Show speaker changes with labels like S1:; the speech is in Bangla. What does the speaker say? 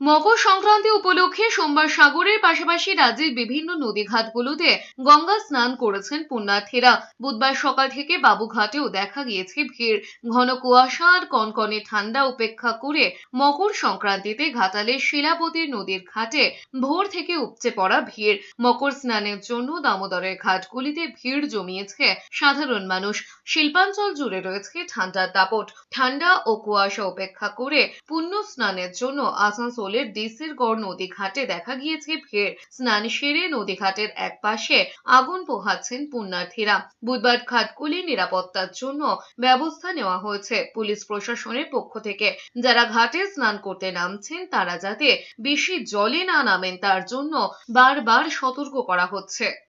S1: মকর সংক্রান্তি উপলক্ষে সোমবার সাগরের পাশাপাশি রাজ্যের বিভিন্ন নদীঘাটগুলোতে গঙ্গা স্নান করেছেন পুণ্যার্থীরা। বুধবার সকাল থেকে বাবুঘাটেও দেখা গিয়েছে ভিড়। ঘন কুয়াশা আর কনকনে ঠান্ডা উপেক্ষা করে মকর সংক্রান্তিতে ঘাটালের শিলাবতী নদীর ঘাটে ভোর থেকে উপচে পড়া ভিড়। মকর স্নানের জন্য দামোদরের ঘাটগুলিতে ভিড় জমিয়েছে সাধারণ মানুষ। শিল্পাঞ্চল জুড়ে রয়েছে ঠান্ডার দাপট। ঠান্ডা ও কুয়াশা উপেক্ষা করে পুণ্য স্নানের জন্য আসানসোলের ডিসির গড় নদী ঘাটে দেখা গিয়েছে ভিড় স্নান সেরে নদী ঘাটের এক পাশে আগুন পোহাচ্ছেন পুণ্যার্থীরা। বুধবার ঘাটগুলি নিরাপত্তার জন্য ব্যবস্থা নেওয়া হয়েছে পুলিশ প্রশাসনের পক্ষ থেকে। যারা ঘাটে স্নান করতে নামছেন, তারা যাতে বেশি জলে না নামেন, তার জন্য বারবার সতর্ক করা হচ্ছে।